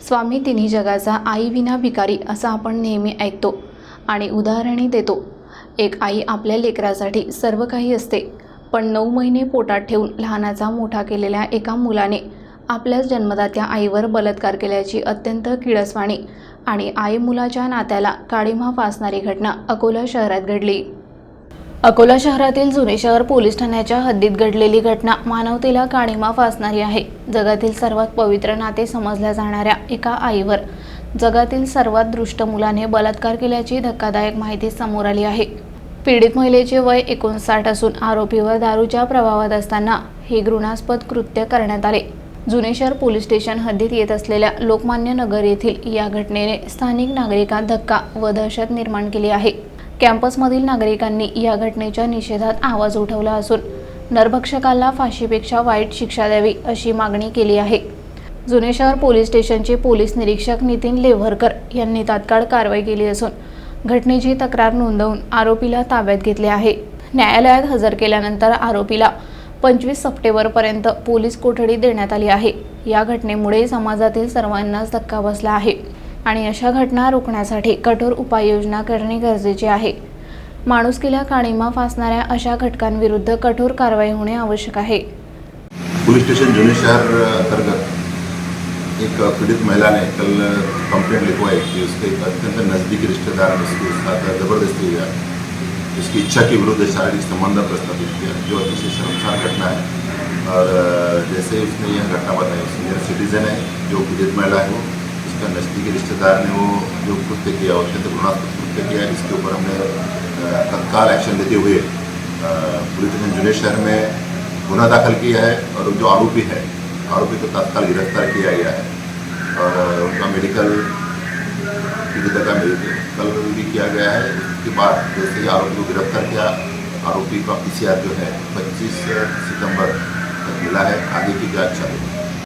स्वामी तिन्ही जगाचा आई विना भिकारी असं आपण नेहमी ऐकतो आणि उदाहरणही देतो. एक आई आपल्या लेकरासाठी सर्व काही असते पण नऊ महिने पोटात ठेवून लहानाचा मोठा केलेल्या एका मुलाने आपल्याच जन्मदात्या आईवर बलात्कार केल्याची अत्यंत किळसवाणी आणि आई मुलाच्या नात्याला काळीमा फासणारी घटना अकोला शहरात घडली. अकोला शहरातील जुने शहर पोलीस ठाण्याच्या हद्दीत घडलेली घटना मानवतेला काणीमा फासणारी आहे. जगातील सर्वात पवित्र नाते समजल्या जाणाऱ्या एका आईवर. जगातील सर्वात दृष्ट मुलाने बलात्कार केल्याची धक्कादायक माहिती समोर आली आहे. पीडित महिलेचे वय एकोणसाठ असून आरोपीवर दारूच्या प्रभावात असताना हे घृणास्पद कृत्य करण्यात आले. जुने शहर पोलीस स्टेशन हद्दीत येत असलेल्या लोकमान्य नगर येथील या घटनेने स्थानिक नागरिकांत धक्का व दहशत निर्माण केली आहे. कॅम्पसमधील नागरिकांनी या घटनेच्या निषेधात आवाज उठवला असून नरभक्षकाला फाशीपेक्षा वाईट शिक्षा द्यावी अशी मागणी केली आहे. जुने शहर पोलीस स्टेशनचे पोलीस निरीक्षक नितीन लेव्हरकर यांनी तात्काळ कारवाई केली असून घटनेची तक्रार नोंदवून आरोपीला ताब्यात घेतले आहे. न्यायालयात हजर केल्यानंतर आरोपीला पंचवीस सप्टेंबरपर्यंत पोलीस कोठडी देण्यात आली आहे. या घटनेमुळे समाजातील सर्वांनाच धक्का बसला आहे आणि अशा घटना रोखण्यासाठी कठोर उपाययोजना करणे गरजेचे आहे. माणुसकीला काळीमा फासणाऱ्या अशा घटकांविरुद्ध कठोर कारवाई होणे आवश्यक आहे. पोलीस स्टेशन जुने शहर अंतर्गत एक पीड़ित महिला ने कल कंप्लेंट लिखवाई कि उसके एक अत्यंत नज़दीकी रिश्तेदार ने उसके साथ ज़बरदस्ती किया उसकी इच्छा के विरुद्ध शारीरिक संबंध प्रस्तावित किया जो अतिशय शर्मसार घटना है। और जैसे उसने यह घटना बताई सीनियर सिटीजन है, जो पीड़ित महिला है वो उसका नज़दीकी रिश्तेदार ने वो जो कृत्य किया, अत्यंत गुणात्मक कृत्य किया, इसके ऊपर हमने तत्काल एक्शन लेते हुए पुलिस स्टेशन जुने शहर में गुना दाखिल किया है और जो आरोपी है, आरोपी को तत्काल गिरफ़्तार किया गया है। और उनका मेडिकल पीड़िता का कल भी किया गया है। उसके बाद जैसे ही आरोपी को गिरफ्तार किया आरोपी का पीसीआर जो है 25 सितंबर तक मिला है। आगे की जांच चालू है।